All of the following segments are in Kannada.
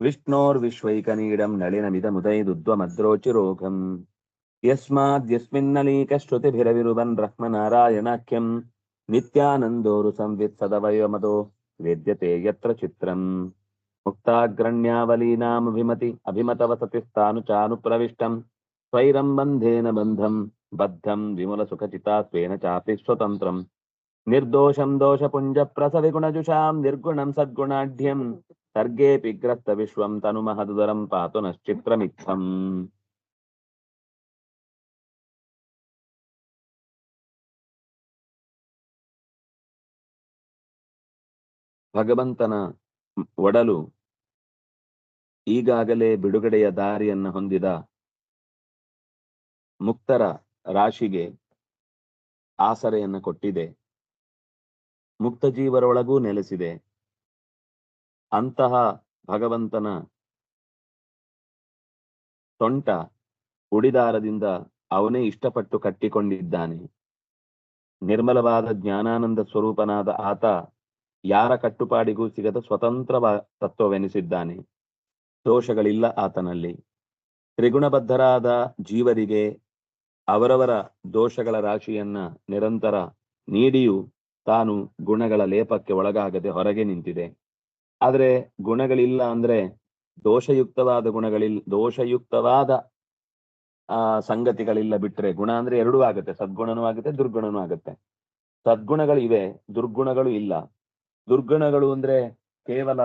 విష్ణోర్విశ్వైకనీడం నళినమిదముదైదుద్వమద్రోచిరోగం యస్మాద్యస్మిన్నలీకశ్రుతిభిరవిరువన్ బ్రహ్మనారాయణాఖ్యం నిత్యానందోరు సంవిత్ సదవయమదో వేద్యతే యత్ర చిత్రం. ముక్తాగ్రణ్యావలీనామభిమతి అభిమతవ సతిస్థాను చాను ప్రవిష్టం స్వైరం బంధేన బంధం బద్ధం విమల సుఖచితా స్వేన చాపి స్వతంత్రం. నిర్దోషం దోషపుంజ ప్రసవిగుణజుషాం నిర్గుణం సద్గుణాఢ్యం ಸರ್ಗೇऽಪಿ ಗ್ರಸ್ತ ವಿಶ್ವಂ ತನುಮಹದುದರಂ ಪಾತು ನಶ್ಚಿತ್ರಮಿತ್ತಂ ಭಗವಂತನ ಒಡಲು, ಈಗಾಗಲೇ ಬಿಡುಗಡೆಯ ದಾರಿಯನ್ನು ಹೊಂದಿದ ಮುಕ್ತರ ರಾಶಿಗೆ ಆಸರೆಯನ್ನು ಕೊಟ್ಟಿದೆ. ಮುಕ್ತ ಜೀವರೊಳಗೂ ನೆಲೆಸಿದೆ. ಅಂತಹ ಭಗವಂತನ ಸೊಂಟ ಉಡಿದಾರದಿಂದ ಅವನೇ ಇಷ್ಟಪಟ್ಟು ಕಟ್ಟಿಕೊಂಡಿದ್ದಾನೆ. ನಿರ್ಮಲವಾದ ಜ್ಞಾನಾನಂದ ಸ್ವರೂಪನಾದ ಆತ ಯಾರ ಕಟ್ಟುಪಾಡಿಗೂ ಸಿಗದ ಸ್ವತಂತ್ರ ತತ್ವವೆನಿಸಿದ್ದಾನೆ. ದೋಷಗಳಿಲ್ಲ ಆತನಲ್ಲಿ. ತ್ರಿಗುಣಬದ್ಧರಾದ ಜೀವರಿಗೆ ಅವರವರ ದೋಷಗಳ ರಾಶಿಯನ್ನ ನಿರಂತರ ನೀಡಿಯೂ ತಾನು ಗುಣಗಳ ಲೇಪಕ್ಕೆ ಒಳಗಾಗದೆ ಹೊರಗೆ ನಿಂತಿದೆ. ಆದ್ರೆ ಗುಣಗಳಿಲ್ಲ ಅಂದ್ರೆ ದೋಷಯುಕ್ತವಾದ ಗುಣಗಳಿಲ್ಲ ದೋಷಯುಕ್ತವಾದ, ಆ, ಸಂಗತಿಗಳಿಲ್ಲ ಬಿಟ್ರೆ ಗುಣ ಅಂದ್ರೆ ಎರಡೂ ಆಗುತ್ತೆ. ಸದ್ಗುಣನೂ ಆಗುತ್ತೆ, ದುರ್ಗುಣನೂ ಆಗುತ್ತೆ. ಸದ್ಗುಣಗಳು ಇವೆ, ದುರ್ಗುಣಗಳು ಇಲ್ಲ. ದುರ್ಗುಣಗಳು ಅಂದ್ರೆ ಕೇವಲ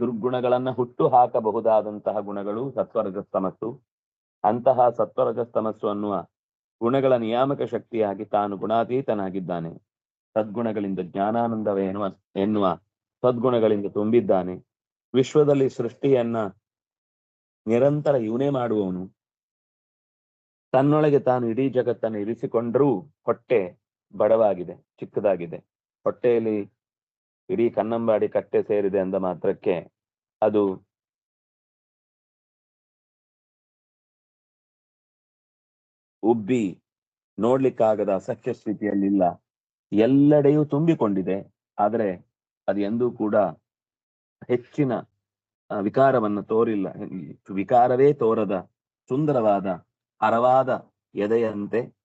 ದುರ್ಗುಣಗಳನ್ನ ಹುಟ್ಟು ಹಾಕಬಹುದಾದಂತಹ ಗುಣಗಳು, ಸತ್ವರಜಸ್ತಮಸ್ಸು. ಅಂತಹ ಸತ್ವರಜಸ್ತಮಸ್ಸು ಅನ್ನುವ ಗುಣಗಳ ನಿಯಾಮಕ ಶಕ್ತಿಯಾಗಿ ತಾನು ಗುಣಾತೀತನಾಗಿದ್ದಾನೆ. ಸದ್ಗುಣಗಳಿಂದ ಜ್ಞಾನಾನಂದವೇ ಎನ್ನುವ ಎನ್ನುವ ಸದ್ಗುಣಗಳಿಂದ ತುಂಬಿದ್ದಾನೆ. ವಿಶ್ವದಲ್ಲಿ ಸೃಷ್ಟಿಯನ್ನ ನಿರಂತರ ಇವನೇ ಮಾಡುವವನು. ತನ್ನೊಳಗೆ ತಾನು ಇಡೀ ಜಗತ್ತನ್ನು ಇರಿಸಿಕೊಂಡರೂ ಹೊಟ್ಟೆ ಬಡವಾಗಿದೆ, ಚಿಕ್ಕದಾಗಿದೆ. ಹೊಟ್ಟೆಯಲ್ಲಿ ಇಡೀ ಕನ್ನಂಬಾಡಿ ಕಟ್ಟೆ ಸೇರಿದೆ ಅಂದ ಮಾತ್ರಕ್ಕೆ ಅದು ಉಬ್ಬಿ ನೋಡ್ಲಿಕ್ಕಾಗದ ಅಸಖ್ಯ ಸ್ಥಿತಿಯಲ್ಲಿಲ್ಲ. ಎಲ್ಲೆಡೆಯೂ ತುಂಬಿಕೊಂಡಿದೆ. ಆದರೆ ಅದು ಎಂದೂ ಕೂಡ ಹೆಚ್ಚಿನ ವಿಕಾರವನ್ನು ತೋರಿಲ್ಲ. ವಿಕಾರವೇ ತೋರದ ಸುಂದರವಾದ, ಹರವಾದ ಎದೆಯಂತೆ,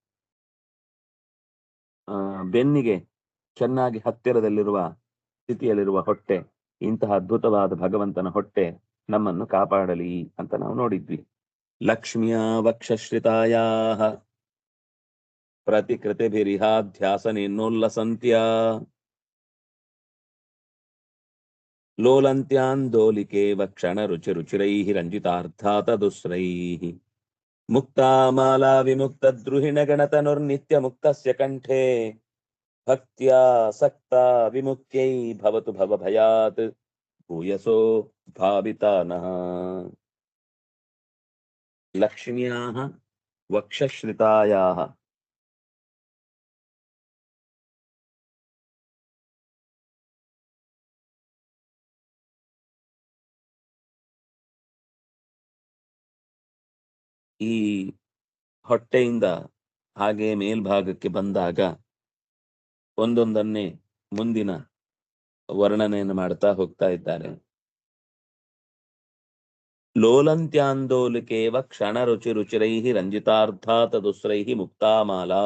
ಆ, ಬೆನ್ನಿಗೆ ಚೆನ್ನಾಗಿ ಹತ್ತಿರದಲ್ಲಿರುವ ಸ್ಥಿತಿಯಲ್ಲಿರುವ ಹೊಟ್ಟೆ, ಇಂತಹ ಅದ್ಭುತವಾದ ಭಗವಂತನ ಹೊಟ್ಟೆ ನಮ್ಮನ್ನು ಕಾಪಾಡಲಿ ಅಂತ ನಾವು ನೋಡಿದ್ವಿ. ಲಕ್ಷ್ಮಿಯ ವಕ್ಷಶ್ರಿತಾಯಾ ಪ್ರತಿಕೃತಿಭಿರಿಹಾಧ್ಯಾಸನೇನ್ನೋಲ್ಲಸಂತ್ಯ. ಲೋಲಂತ್ಯಾಂದೋಲಿಕೆ ವಕ್ಷಣ ರುಚಿ ರುಚಿರೈಃ ರಂಜಿತಾರ್ಥಾತದುಸ್ರೈಃ ಮುಕ್ತಾಮಾಲಾ ವಿಮುಕ್ತ ದ್ರುಹಿಣ ಗಣತನುರ್ನಿತ್ಯ ಮುಕ್ತಸ್ಯ ಕಂಠೆ ಭಕ್ತ್ಯಾ ಸಕ್ತ ವಿಮುಕ್ತ್ಯೈ ಭವತು ಭವ ಈ ಹೊಟ್ಟೆಯಿಂದ ಹಾಗೆ ಮೇಲ್ಭಾಗಕ್ಕೆ ಬಂದಾಗ ಒಂದೊಂದನ್ನೇ ಮುಂದಿನ ವರ್ಣನೆಯನ್ನು ಮಾಡ್ತಾ ಹೋಗ್ತಾ ಇದ್ದಾರೆ. ಲೋಲಂತ್ಯಾಂದೋಲಿಕೇವ ಕ್ಷಣ ರುಚಿ ರುಚಿರೈಹಿ ರಂಜಿತಾರ್ಥಾತ ದುಸ್ರೈಹಿ ಮುಕ್ತಾಮಾಲಾ.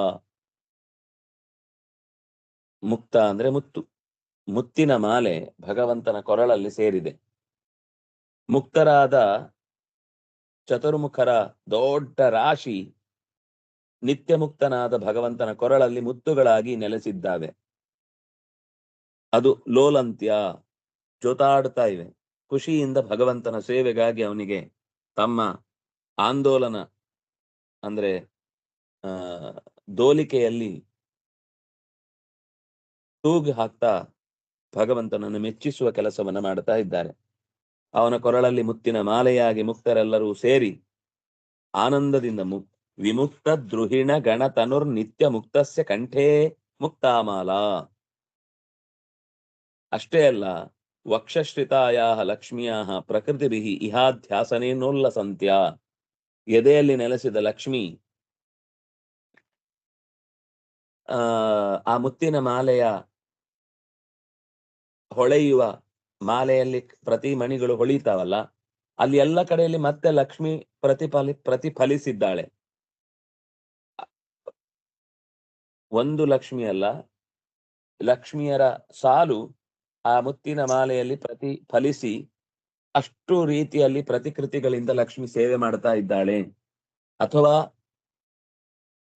ಮುಕ್ತ ಅಂದ್ರೆ ಮುತ್ತು. ಮುತ್ತಿನ ಮಾಲೆ ಭಗವಂತನ ಕೊರಳಲ್ಲಿ ಸೇರಿದೆ. ಮುಕ್ತರಾದ ಚತುರ್ಮುಖರ ದೊಡ್ಡ ರಾಶಿ ನಿತ್ಯಮುಕ್ತನಾದ ಭಗವಂತನ ಕೊರಳಲ್ಲಿ ಮುತ್ತುಗಳಾಗಿ ನೆಲೆಸಿದ್ದಾವೆ. ಅದು ಲೋಲಂತ್ಯ, ಜೋತಾಡ್ತಾ ಇವೆ. ಖುಷಿಯಿಂದ ಭಗವಂತನ ಸೇವೆಗಾಗಿ ಅವನಿಗೆ ತಮ್ಮ ಆಂದೋಲನ, ಅಂದ್ರೆ, ಆ, ದೋಲಿಕೆಯಲ್ಲಿ ತೂಗು ಹಾಕ್ತಾ ಭಗವಂತನನ್ನು ಮೆಚ್ಚಿಸುವ ಕೆಲಸವನ್ನ ಮಾಡ್ತಾ ಇದ್ದಾರೆ. ಅವನ ಕೊರಳಲ್ಲಿ ಮುತ್ತಿನ ಮಾಲೆಯಾಗಿ ಮುಕ್ತರೆಲ್ಲರೂ ಸೇರಿ ಆನಂದದಿಂದ ಮು, ವಿಮುಕ್ತ ದ್ರುಹಿಣ ಗಣತನುರ್ ನಿತ್ಯ ಮುಕ್ತಸ್ಯ ಕಂಠೇ ಮುಕ್ತಾಮಾಲಾ. ಅಷ್ಟೇ ಅಲ್ಲ ವಕ್ಷಶ್ರಿತಾಯಾ ಬಿಹಿ ಪ್ರಕೃತಿಭಿ ಇಹಾಧ್ಯಾಸನೇನೋಲ್ಲಸಂತ್ಯ ಎದೆಯಲ್ಲಿ ನೆಲೆಸಿದ ಲಕ್ಷ್ಮಿ ಆ ಮುತ್ತಿನ ಮಾಲೆಯ ಹೊಳೆಯುವ ಮಾಲೆಯಲ್ಲಿ ಪ್ರತಿ ಮಣಿಗಳು ಹೊಳಿತಾವಲ್ಲ, ಅಲ್ಲಿ ಎಲ್ಲ ಕಡೆಯಲ್ಲಿ ಮತ್ತೆ ಲಕ್ಷ್ಮಿ ಪ್ರತಿಫಲಿ, ಪ್ರತಿಫಲಿಸಿದ್ದಾಳೆ. ಒಂದು ಲಕ್ಷ್ಮಿ ಅಲ್ಲ, ಲಕ್ಷ್ಮಿಯರ ಸಾಲು ಆ ಮುತ್ತಿನ ಮಾಲೆಯಲ್ಲಿ ಪ್ರತಿಫಲಿಸಿ ಅಷ್ಟು ರೀತಿಯಲ್ಲಿ ಪ್ರತಿಕೃತಿಗಳಿಂದ ಲಕ್ಷ್ಮಿ ಸೇವೆ ಮಾಡ್ತಾ ಇದ್ದಾಳೆ. ಅಥವಾ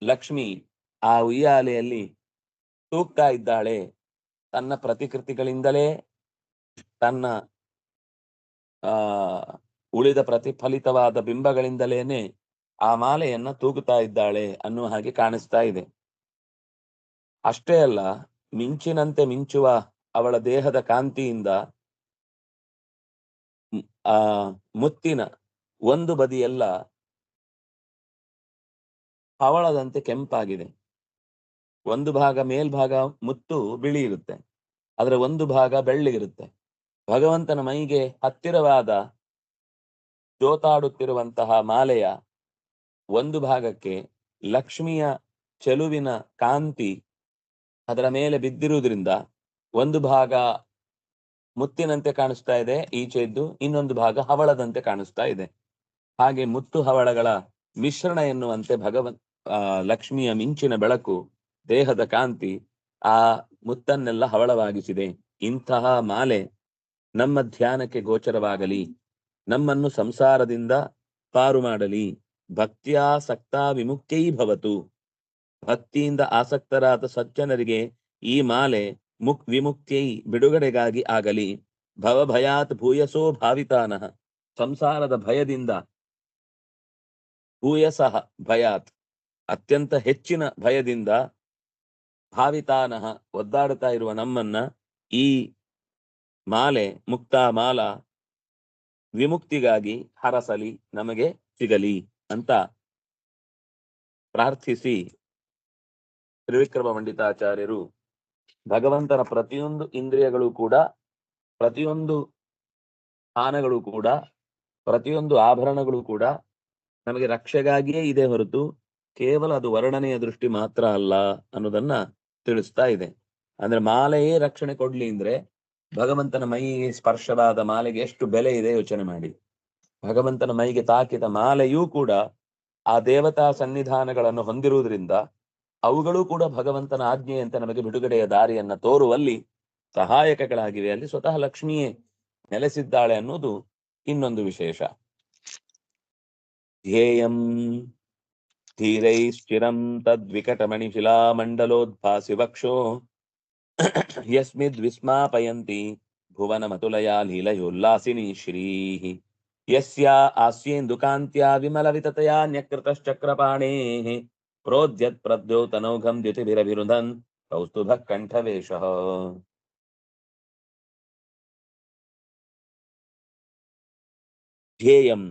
ಲಕ್ಷ್ಮಿ ಆ ಉಯ್ಯಾಲೆಯಲ್ಲಿ ತೂಕ್ತಾ ಇದ್ದಾಳೆ, ತನ್ನ ಪ್ರತಿಕೃತಿಗಳಿಂದಲೇ ತನ್ನ ಉಳಿದ ಪ್ರತಿಫಲಿತವಾದ ಬಿಂಬಗಳಿಂದಲೇನೆ ಆ ಮಾಲೆಯನ್ನ ತೂಗುತ್ತಾ ಇದ್ದಾಳೆ ಅನ್ನುವ ಹಾಗೆ ಕಾಣಿಸ್ತಾ ಇದೆ. ಅಷ್ಟೇ ಅಲ್ಲ, ಮಿಂಚಿನಂತೆ ಮಿಂಚುವ ಅವಳ ದೇಹದ ಕಾಂತಿಯಿಂದ ಆ, ಮುತ್ತಿನ ಒಂದು ಬದಿಯೆಲ್ಲ ಹವಳದಂತೆ ಕೆಂಪಾಗಿದೆ. ಒಂದು ಭಾಗ ಮೇಲ್ಭಾಗ ಮುತ್ತು ಬಿಳಿ ಇರುತ್ತೆ ಅದರ ಒಂದು ಭಾಗ ಬೆಳ್ಳಿಗಿರುತ್ತೆ. ಭಗವಂತನ ಮೈಗೆ ಹತ್ತಿರವಾದ ಜೋತಾಡುತ್ತಿರುವಂತಹ ಮಾಲೆಯ ಒಂದು ಭಾಗಕ್ಕೆ ಲಕ್ಷ್ಮಿಯ ಚೆಲುವಿನ ಕಾಂತಿ ಅದರ ಮೇಲೆ ಬಿದ್ದಿರುವುದರಿಂದ ಒಂದು ಭಾಗ ಮುತ್ತಿನಂತೆ ಕಾಣಿಸ್ತಾ ಇದೆ, ಈಚೆದ್ದು ಇನ್ನೊಂದು ಭಾಗ ಹವಳದಂತೆ ಕಾಣಿಸ್ತಾ ಇದೆ. ಹಾಗೆ ಮುತ್ತು ಹವಳಗಳ ಮಿಶ್ರಣ ಎನ್ನುವಂತೆ ಭಗವನ್ ಲಕ್ಷ್ಮಿಯ ಮಿಂಚಿನ ಬೆಳಕು, ದೇಹದ ಕಾಂತಿ ಆ ಮುತ್ತನ್ನೆಲ್ಲ ಹವಳವಾಗಿಸಿದೆ. ಇಂತಹ ಮಾಲೆ ನಮ್ಮ ಧ್ಯಾನಕ್ಕೆ ಗೋಚರವಾಗಲಿ, ನಮ್ಮನ್ನು ಸಂಸಾರದಿಂದ ಪಾರು ಮಾಡಲಿ. ಭಕ್ತಿಯಾಸಕ್ತ ವಿಮುಕ್ತೈ ಭವತು. ಭಕ್ತಿಯಿಂದ ಆಸಕ್ತರಾದ ಸಜ್ಜನರಿಗೆ ಈ ಮಾಲೆ ಮುಕ್ ವಿಮುಕ್ತಿಯೈ ಬಿಡುಗಡೆಗಾಗಿ ಆಗಲಿ. ಭವಭಯಾತ್ ಭೂಯಸೋ ಭಾವಿತಾನಃ. ಸಂಸಾರದ ಭಯದಿಂದ ಭೂಯಸಃ ಭಯಾತ್. ಅತ್ಯಂತ ಹೆಚ್ಚಿನ ಭಯದಿಂದ ಭಾವಿತಾನಃ ಒದ್ದಾಡುತ್ತಾ ಇರುವ ನಮ್ಮನ್ನ ಈ ಮಾಲೆ, ಮುಕ್ತ ಮಾಲ, ವಿಮುಕ್ತಿಗಾಗಿ ಹರಸಲಿ ನಮಗೆ ಸಿಗಲಿ ಅಂತ ಪ್ರಾರ್ಥಿಸಿ ತ್ರಿವಿಕ್ರಮ ಪಂಡಿತಾಚಾರ್ಯರು. ಭಗವಂತನ ಪ್ರತಿಯೊಂದು ಇಂದ್ರಿಯಗಳು ಕೂಡ, ಪ್ರತಿಯೊಂದು ಸ್ಥಾನಗಳು ಕೂಡ, ಪ್ರತಿಯೊಂದು ಆಭರಣಗಳು ಕೂಡ ನಮಗೆ ರಕ್ಷೆಗಾಗಿಯೇ ಇದೆ ಹೊರತು ಕೇವಲ ಅದು ವರ್ಣನೆಯ ದೃಷ್ಟಿ ಮಾತ್ರ ಅಲ್ಲ ಅನ್ನೋದನ್ನ ತಿಳಿಸ್ತಾ ಇದೆ. ಅಂದ್ರೆ ಮಾಲೆಯೇ ರಕ್ಷಣೆ ಕೊಡ್ಲಿ ಅಂದ್ರೆ ಭಗವಂತನ ಮೈಗೆ ಸ್ಪರ್ಶವಾದ ಮಾಲೆಗೆ ಎಷ್ಟು ಬೆಲೆ ಇದೆ ಯೋಚನೆ ಮಾಡಿ. ಭಗವಂತನ ಮೈಗೆ ತಾಕಿದ ಮಾಲೆಯೂ ಕೂಡ ಆ ದೇವತಾ ಸನ್ನಿಧಾನಗಳನ್ನು ಹೊಂದಿರುವುದರಿಂದ ಅವುಗಳು ಕೂಡ ಭಗವಂತನ ಆಜ್ಞೆಯಂತೆ ನಮಗೆ ಬಿಡುಗಡೆಯ ದಾರಿಯನ್ನ ತೋರುವಲ್ಲಿ ಸಹಾಯಕಗಳಾಗಿವೆ. ಅಲ್ಲಿ ಸ್ವತಃ ಲಕ್ಷ್ಮಿಯೇ ನೆಲೆಸಿದ್ದಾಳೆ ಅನ್ನೋದು ಇನ್ನೊಂದು ವಿಶೇಷ. ಧ್ಯೇಯಂ ಧೀರೈಶ್ಚಿರಂ ತದ್ವಿಕಟಮಣಿ ಮಂಡಲೋದ್ಭಾಸಿ ವಕ್ಷೋ ಯಸ್ಮಿದ್ ವಿಸ್ಮಾಪಯಂತಿ ಭುವನಮತುಲಯಾ ಲೀಲಯೋಲ್ಲಾಸಿನಿ ಶ್ರೀಃ ಯಸ್ಯಾ ಆಸ್ಯೇಂದುಕಾಂತ್ಯಾ ವಿಮಲವಿತತಯಾ ನ್ಯಕೃತಶ್ಚಕ್ರಪಾಣೇಃ ಪ್ರೋದ್ಯತ್ ಪ್ರದ್ಯೋತನೌಘಂ ದ್ಯುತಿಭಿರಭಿರುಧನ್ ಕೌಸ್ತುಭ ಕಂಠವೇಶಃ ಧ್ಯೇಯಂ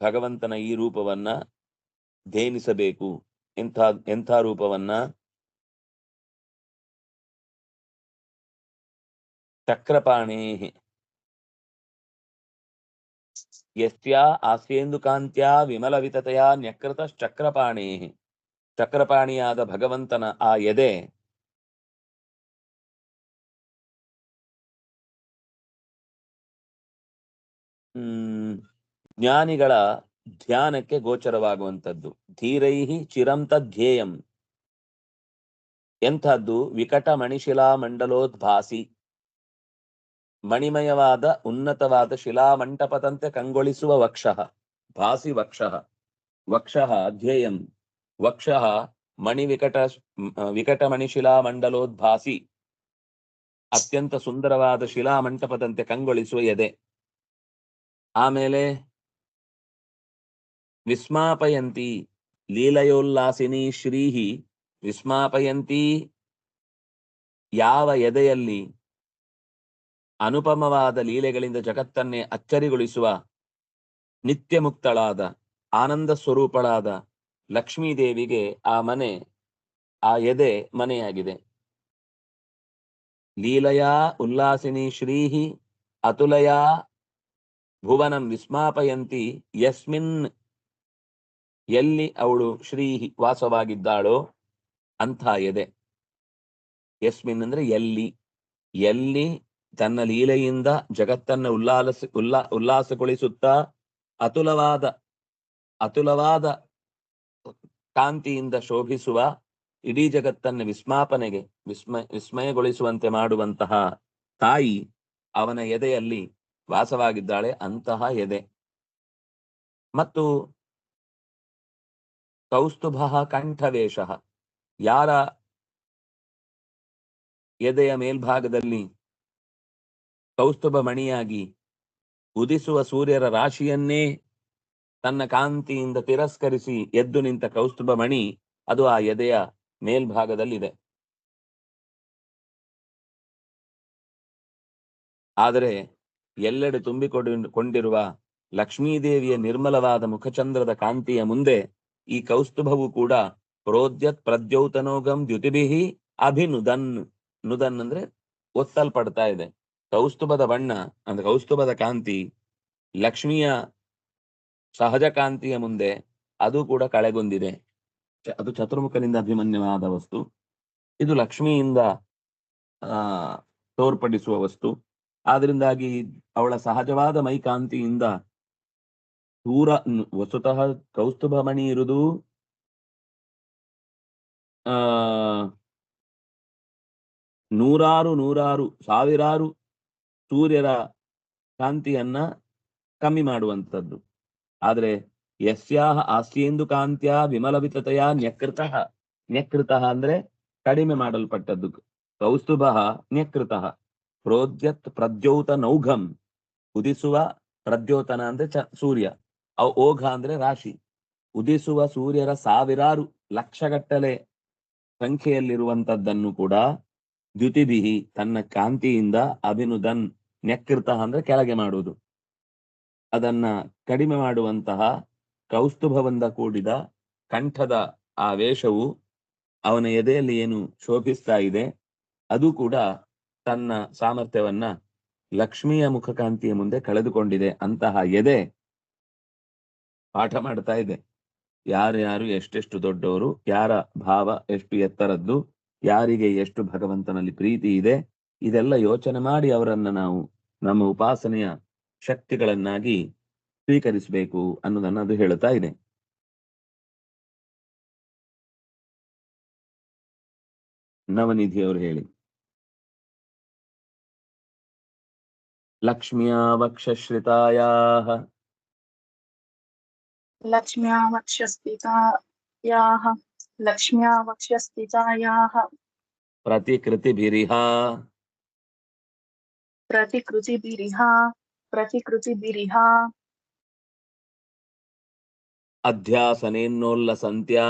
ಭಗವಂತನ ಈ ರೂಪವನ್ನ ಧ್ಯೇನಿಸಬೇಕು ಎಂಥ ಎಂಥ ರೂಪವನ್ನ ಚಕ್ರಪಾಣೇ ಯಸ್ಯಾ ಆಸ್ಯೇಂದುಕಾಂತ್ಯಾ ವಿಮಲವಿತತೆಯ ನ್ಯಕೃತಶ್ಚಕ್ರಪಾಣೇ ಚಕ್ರಪಾಣಿಯಾದ ಭಗವಂತನ ಆ ಎದೆ ಹ್ಮ್ ಜ್ಞಾನಿಗಳ ಧ್ಯಾನಕ್ಕೆ ಗೋಚರವಾಗುವಂಥದ್ದು ಧೀರೈಹಿ ಚಿರಂತ ಧ್ಯೇಯಂ। ಎಂಥದ್ದು ವಿಕಟ ಮಣಿಶಿಲಾ ಮಂಡಲೋದ್ಭಾಸಿ ಮಣಿಮಯವಾದ, ಉನ್ನತವಾದ ಶಿಲಾಮಂಟಪದಂತೆ ಕಂಗೊಳಿಸುವ ವಕ್ಷಃ, ಭಾಸಿ ವಕ್ಷಃ ವಕ್ಷಃ ಅಧ್ಯಯಂ ವಕ್ಷಃ ಮಣಿವಿಕಟ ಮಂಡಲೋದ್ಭಾಸಿ ಅತ್ಯಂತ ಸುಂದರವಾದ ಶಿಲಾಮಂಟಪದಂತೆ ಕಂಗೊಳಿಸುವ ಎದೆ. ಆಮೇಲೆ ವಿಸ್ಮಾಪಯಂತಿ, ಲೀಲಯೋಲ್ಲಾಸಿನಿ ಶ್ರೀಹಿ, ವಿಸ್ಮಾಪಯಂತಿ ಯಾವ ಎದೆಯಲ್ಲಿ ಅನುಪಮವಾದ ಲೀಲೆಗಳಿಂದ ಜಗತ್ತನ್ನೇ ಅಚ್ಚರಿಗೊಳಿಸುವ ನಿತ್ಯ ಮುಕ್ತಳಾದ ಆನಂದ ಸ್ವರೂಪಳಾದ ಲಕ್ಷ್ಮೀದೇವಿಗೆ ಆ ಮನೆ, ಆ ಎದೆ ಮನೆಯಾಗಿದೆ. ಲೀಲಯಾ ಉಲ್ಲಾಸಿನಿ ಶ್ರೀಹಿ ಅತುಲಯಾ ಭುವನಂ ವಿಸ್ಮಾಪಯಂತಿ ಯಸ್ಮಿನ್ ಎಲ್ಲಿ ಅವಳು ಶ್ರೀಹಿ ವಾಸವಾಗಿದ್ದಾಳೋ ಅಂಥ ಎದೆ. ಯಸ್ಮಿನ್ ಅಂದ್ರೆ ಎಲ್ಲಿ ಎಲ್ಲಿ ತನ್ನ ಲೀಲೆಯಿಂದ ಜಗತ್ತನ್ನು ಉಲ್ಲಾಸ ಉಲ್ಲಾ, ಉಲ್ಲಾಸಗೊಳಿಸುತ್ತಾ ಅತುಲವಾದ ಅತುಲವಾದ ಕಾಂತಿಯಿಂದ ಶೋಭಿಸುವ ಇಡೀ ಜಗತ್ತನ್ನು ವಿಸ್ಮಾಪನೆಗೆ ವಿಸ್ಮಯ ವಿಸ್ಮಯಗೊಳಿಸುವಂತೆ ಮಾಡುವಂತಹ ತಾಯಿ ಅವನ ಎದೆಯಲ್ಲಿ ವಾಸವಾಗಿದ್ದಾಳೆ, ಅಂತಹ ಎದೆ. ಮತ್ತು ಕೌಸ್ತುಭ ಕಂಠವೇಷ. ಯಾರ ಎದೆಯ ಮೇಲ್ಭಾಗದಲ್ಲಿ ಕೌಸ್ತುಭ ಮಣಿಯಾಗಿ ಉದಿಸುವ ಸೂರ್ಯರ ರಾಶಿಯನ್ನೇ ತನ್ನ ಕಾಂತಿಯಿಂದ ತಿರಸ್ಕರಿಸಿ ಎದ್ದು ನಿಂತ ಕೌಸ್ತುಭ ಮಣಿ ಅದು ಆ ಎದೆಯ ಮೇಲ್ಭಾಗದಲ್ಲಿದೆ. ಆದರೆ ಎಲ್ಲೆಡೆ ತುಂಬಿಕೊಂಡಿರುವ ಕೊಂಡಿರುವ ಲಕ್ಷ್ಮೀದೇವಿಯ ನಿರ್ಮಲವಾದ ಮುಖಚಂದ್ರದ ಕಾಂತಿಯ ಮುಂದೆ ಈ ಕೌಸ್ತುಭವು ಕೂಡ ಪ್ರೋದ್ಯತ್ ಪ್ರದ್ಯೌತನೋಗಂ ದ್ಯುತಿಭಿಹಿ ಅಭಿನುದನ್ ನುದನ್ ಅಂದ್ರೆ ಒತ್ತಲ್ಪಡ್ತಾ ಇದೆ. ಕೌಸ್ತುಭದ ಬಣ್ಣ, ಅಂದ್ರೆ ಕೌಸ್ತುಭದ ಕಾಂತಿ, ಲಕ್ಷ್ಮಿಯ ಸಹಜ ಕಾಂತಿಯ ಮುಂದೆ ಅದು ಕೂಡ ಕಳೆಗೊಂದಿದೆ ಅದು ಚತುರ್ಮುಖನಿಂದ ಅಭಿಮನ್ಯವಾದ ವಸ್ತು. ಇದು ಲಕ್ಷ್ಮಿಯಿಂದ, ಆ, ತೋರ್ಪಡಿಸುವ ವಸ್ತು. ಆದ್ರಿಂದಾಗಿ ಅವಳ ಸಹಜವಾದ ಮೈಕಾಂತಿಯಿಂದ ದೂರ ವಸ್ತುತಃ ಕೌಸ್ತುಭ ಮಣಿ ಇರುವುದು ಆ, ನೂರಾರು ನೂರಾರು, ಸಾವಿರಾರು ಸೂರ್ಯರ ಕಾಂತಿಯನ್ನ ಕಮ್ಮಿ ಮಾಡುವಂಥದ್ದು ಆದ್ರೆ ಯಸ್ಯಾಹ ಆಸ್ಯೇಂದು ಕಾಂತ್ಯ ವಿಮಲವಿತತೆಯ ನ್ಯಕೃತ ನ್ಯಕೃತ ಅಂದ್ರೆ ಕಡಿಮೆ ಮಾಡಲ್ಪಟ್ಟದ್ದು. ಕೌಸ್ತುಭ ನ್ಯಕೃತ ಪ್ರೋದ್ಯತ್ ಪ್ರದ್ಯೋತ ನೌಘಂ. ಉದಿಸುವ ಪ್ರದ್ಯೋತನ ಅಂದ್ರೆ ಸೂರ್ಯ. ಅವ್ ಓಘ ಅಂದ್ರೆ ರಾಶಿ. ಉದಿಸುವ ಸೂರ್ಯರ ಸಾವಿರಾರು ಲಕ್ಷಗಟ್ಟಲೆ ಸಂಖ್ಯೆಯಲ್ಲಿರುವಂತದ್ದನ್ನು ಕೂಡ ದ್ಯುತಿಬಿಹಿ ತನ್ನ ಕಾಂತಿಯಿಂದ ಅಭಿನುದನ್ ನೆಕ್ಕಿರ್ತ ಅಂದ್ರೆ ಕೆಳಗೆ ಮಾಡುವುದು. ಅದನ್ನ ಕಡಿಮೆ ಮಾಡುವಂತಹ ಕೌಸ್ತುಭವಂದ ಕೂಡಿದ ಕಂಠದ ಆ ವೇಷವು ಅವನ ಎದೆಯಲ್ಲಿ ಏನು ಶೋಭಿಸ್ತಾ ಇದೆ, ಅದು ಕೂಡ ತನ್ನ ಸಾಮರ್ಥ್ಯವನ್ನ ಲಕ್ಷ್ಮಿಯ ಮುಖಕಾಂತಿಯ ಮುಂದೆ ಕಳೆದುಕೊಂಡಿದೆ. ಅಂತಹ ಎದೆ ಪಾಠ ಮಾಡ್ತಾ ಇದೆ. ಯಾರ್ಯಾರು ಯಾರು ಎಷ್ಟೆಷ್ಟು ದೊಡ್ಡವರು, ಯಾರ ಭಾವ ಎಷ್ಟು ಎತ್ತರದ್ದು ಯಾರಿಗೆ ಎಷ್ಟು ಭಗವಂತನಲ್ಲಿ ಪ್ರೀತಿ ಇದೆ, ಇದೆಲ್ಲ ಯೋಚನೆ ಮಾಡಿ ಅವರನ್ನ ನಾವು ನಮ್ಮ ಉಪಾಸನೆಯ ಶಕ್ತಿಗಳನ್ನಾಗಿ ಸ್ವೀಕರಿಸಬೇಕು ಅನ್ನೋದನ್ನ ಅದು ಹೇಳುತ್ತಾ ಇದೆ. ನವನಿಧಿಯವರು ಹೇಳಿ. ಲಕ್ಷ್ಮಿಯ ವಕ್ಷಶ್ರಿತಾಯ ಲಕ್ಷ್ಮಿಯ ವಕ್ಷಸ್ಥಿತಾಯಾಹ लक्ष्म्या वक्षस्थितायाः ಪ್ರತಿಕೃತಿಭಿರಿಹ प्रतिकृतिभिरिह प्रतिकृतिभिरिह ಅಧ್ಯಾಸನೇನ್ನೋಲ್ಲಸಂತ್ಯಾ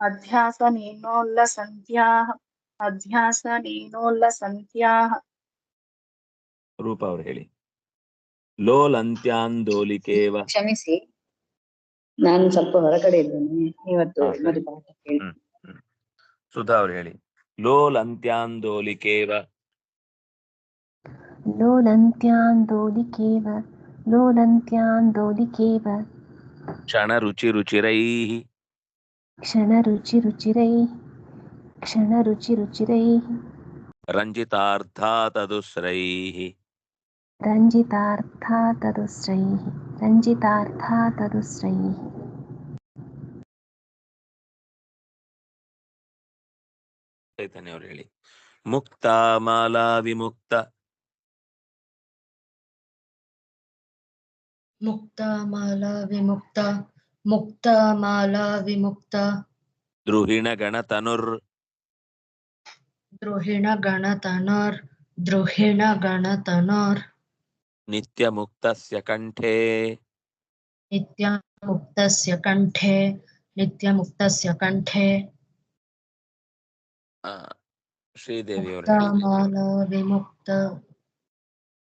अध्यासनेनोल्लसन्त्याः अध्यासनेनोल्लसन्त्याः ರೂಪ ಅವರು ಹೇಳಿ ಲೋಲಂತ್ಯಾಂದೋಲಿಕೇವ ಕ್ಷಮಿಸಿ ನಾನು ಸ್ವಲ್ಪ ಹೊರಗಡೆ ಇದ್ದೇನೆ. ಇವತ್ತು ಇನ್ನೊಂದು ಪಾಠ ಕೇಳಿ ಸುಧಾ ಹೇಳಿ. ಲೋಲಂತ್ಯಾಂದೋಲಿಕೇವ? ಲೋಲಂತ್ಯಾಂದೋಲಿಕೇವ? ಲೋಲಂತ್ಯಾಂದೋಲಿಕೇವ? ಕ್ಷಣ ರುಚಿ ರುಚಿರೈ. ಕ್ಷಣ ರುಚಿ ರುಚಿರೈ. ಕ್ಷಣ ರುಚಿ ರುಚಿರೈ. ರಂಜಿತಾರ್ಥ ತದುಸ್ರೈಃ. रञ्जितार्था तदुस्रैः रञ्जितार्था तदुस्रैः ಚೈತನ್ಯ ಅವರು ಹೇಳಿ ಮುಕ್ತ ಮಾಲಾ ವಿಮುಕ್ತ मुक्तामाला विमुक्ता मुक्तामाला विमुक्ता ದ್ರುಹಿಣ ಗಣತನುರ್ द्रोहिणगणतनोर् द्रोहिणगणतनोर् ನಿತ್ಯ ಮುಕ್ತಸ್ಯ ಕಂಠೆ नित्यमुक्तस्य कण्ठे नित्यमुक्तस्य कण्ठे ಆ, ಶ್ರೀದೇವಿ ಅವರು ಹೇಳಿ मुक्तामाला विमुक्त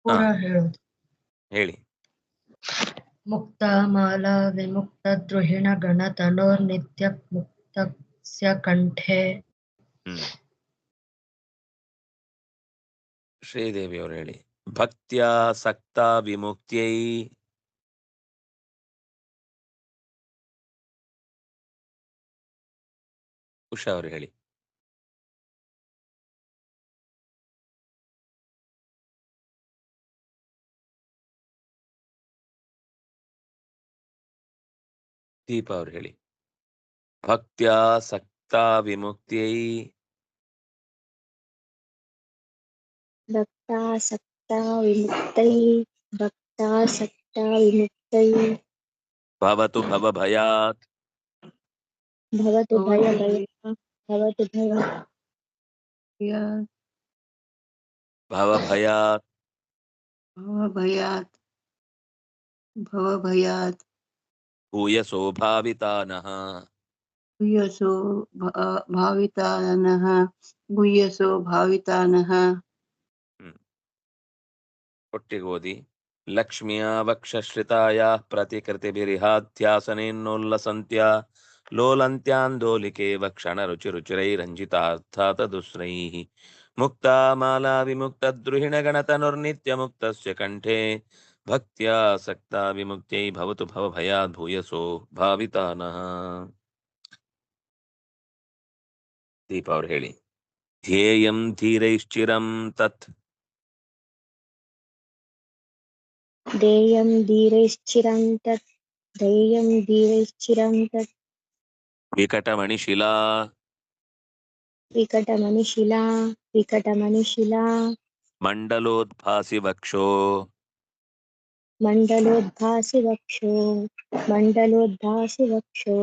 ಪೂರ ಹೇಳೋದು ಹೇಳಿ मुक्तामाला विमुक्त द्रोहिणगणतनोर् नित्यमुक्तस्य कण्ठे ಹ್ಮ್ ಶ್ರೀದೇವಿ ಅವರು ಹೇಳಿ ಭಕ್ತಿಯ ಸಕ್ತ ವಿಮುಕ್ತಿಯೈ ಉಷಾ ಅವರು ಹೇಳಿ। ದೀಪ ಅವ್ರು ಹೇಳಿ। ಸಕ್ತಾ ಸಕ್ತ ವಿಮುಕ್ತಿಯೈ। ಭಕ್ತಾಸಕ್ತ विमुक्तै भक्तासक्ताविमुक्तै भवतु भवभयात् भवतु भवतु भवभयात्। भवभयात्। भवभयात्। भूयसो भावितानः। भूयसो भावितानः। भूयसो भावितानः। ಒಟ್ಟಿಗೆ ಓದಿ ಲಕ್ಷ್ಮಿಯ ವಕ್ಷಶ್ರಿತಾಯ ಪ್ರತಿಕೃತಿಭಿರಿಹಾಧ್ಯಾಸನೇನ್ನೋಲ್ಲಸಂತ್ಯ ಲೋಲಂತ್ಯಾಂದೋಲಿಕೇವ ಕ್ಷಣರುಚಿರುಚಿರೈರಂಜಿತಾರ್ಥಾತದುಸ್ರೈः ಮುಕ್ತಾ ಮಾಲಾ ವಿಮುಕ್ತದ್ರುಹಿಣಗಣತನುರ್ನಿತ್ಯಮುಕ್ತस्य ಕಂಠೆ ಭಕ್ತ್ಯಾಸಕ್ತಾ ವಿಮುಕ್ತ್ಯೈ ಭವತು ಭವಭಯಾದ್ ಭೂಯಸೋ ಭಾವಿತಾನಃ ದೀಪ ಅವ್ರು ಹೇಳಿ ಧ್ಯೇಯಂ ಧೀರೈಶ್ಚಿರಂ ತತ್ దేయం ध्येयं धीरैश्चिरं तत् ध्येयं धीरैश्चिरं तत्। వికటమణిశిలా వికటమనిశిలా వికటమనిశిలా మండలోద్భాసి వక్షో మండలోద్భాసి వక్షో మండలోద్భాసి వక్షో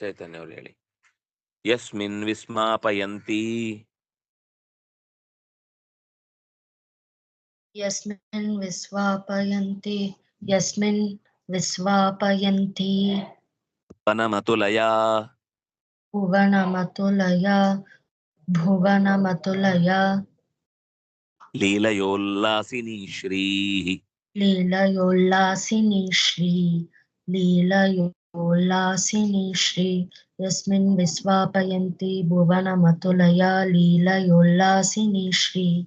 చైతన్యం లేడి యస్మిన్ విస్మాపయంతి यस्मिन् विश्वापयन्ति यस्मिन् विश्वापयन्ति। भुवनमतुलया। भुवनमतुलया भुवनमतुलया। लीलयोल्लासिनी श्रीः लीलयोल्लासिनी श्री लीलयोल्लासिनी श्री यस्मिन् विश्वापयन्ति भुवनमतुलया लीलयोल्लासिनी श्री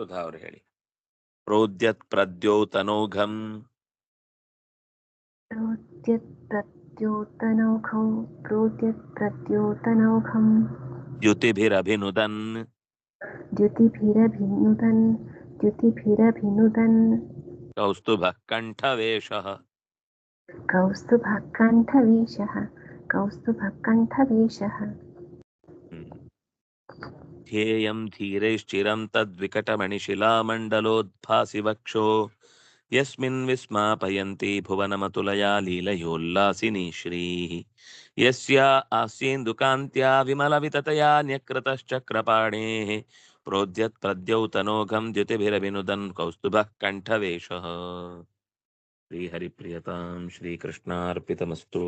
ಸುಧಾ ಅವ್ರು ಹೇಳಿ ಪ್ರೋದ್ಯತ್ ಪ್ರದ್ಯೋತನೌಘಂ प्रोद्यत् प्रद्योतनौघौ प्रोद्यत् प्रद्योतनौघं ದ್ಯುತಿಭಿರಭಿನುದನ್ द्युतिभिरभिनुदन् द्युतिभिरभिनुदन् ಕೌಸ್ತುಭ ಕಂಠವೇಷಃ कौस्तुभः कण्ठवेषः कौस्तुभः कण्ठवेषः ध्येयं धीरैश्चिरं तद्विकटमणिशिलामण्डलोद्भासि वक्षो यस्मिन् विस्मापयन्ति भुवनमतुलया लीलयोल्लासिनी श्रीः यस्या आस्येन्दुकान्त्या विमलविततया न्यकृतश्चक्रपाणेः। प्रोद्यत् प्रद्यौतनोघं द्युतिभिरभिनुदन् कौस्तुभः कण्ठवेषः। श्रीहरिप्रियतां श्रीकृष्णार्पितमस्तु।